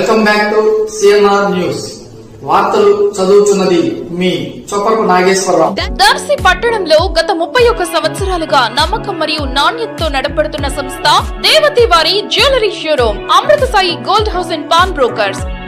Welcome back to CNR news. వార్తలు చదువుతున్నది మీ చొప్పకు నాగేశ్వరరావు. దర్శి పట్టణంలో గత ముప్పై ఒక్క సంవత్సరాలుగా నమ్మకం మరియు నాణ్యతతో నడపడుతున్న సంస్థ దేవతి వారి jewellery showroom Amrutha Sai gold house and pawn brokers.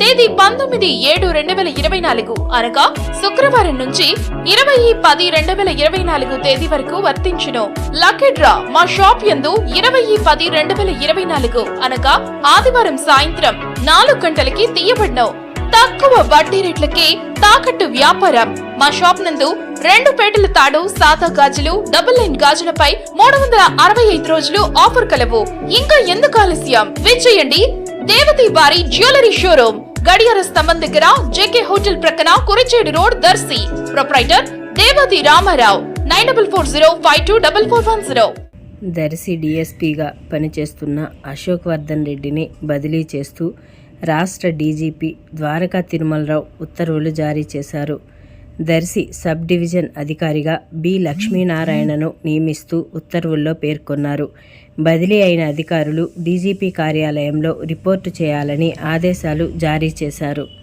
తేదీ పంతొమ్మిది ఏడు రెండు వేల ఇరవై నాలుగు అనగా శుక్రవారం నుంచి ఇరవై పది రెండు వేల ఇరవై నాలుగు తేదీ వరకు వర్తించును. లక్కీ డ్రా మా షాప్ యందు ఇరవై పది రెండు వేల ఇరవై నాలుగు అనగా ఆదివారం సాయంత్రం నాలుగు గంటలకి తీయబడినవు తక్కువ వడ్డీ రేట్లకి తాకట్టు వ్యాపారం మా షాప్ నందు రెండు పేటల తాడు సాదా గాజులు డబుల్ లైన్ గాజులపై మూడు వందల అరవై ఐదు రోజులు ఆఫర్ కలవు. ఇంకా ఎందుకు ఆలస్యం? విచ్చేయండి దేవతి బారి జ్యువెలరీ షోరూమ్ గడియార స్తంభం దగ్గర జేకే హోటల్ ప్రక్కన Kuricheedu road Darsi. Proprietor Devathi Ramarao nine double four zero five two double four one zero. Darsi డీఎస్పీగా పనిచేస్తున్న అశోక్ వర్ధన్ రెడ్డిని బదిలీ చేస్తూ రాష్ట్ర డీజీపీ ద్వారకా తిరుమలరావు ఉత్తర్వులు జారీ చేశారు. దర్శి సబ్ డివిజన్ అధికారిగా బి లక్ష్మీనారాయణను నియమిస్తూ ఉత్తర్వుల్లో పేర్కొన్నారు. బదిలీ అయిన అధికారులు డీజీపీ కార్యాలయంలో రిపోర్టు చేయాలని ఆదేశాలు జారీ చేశారు.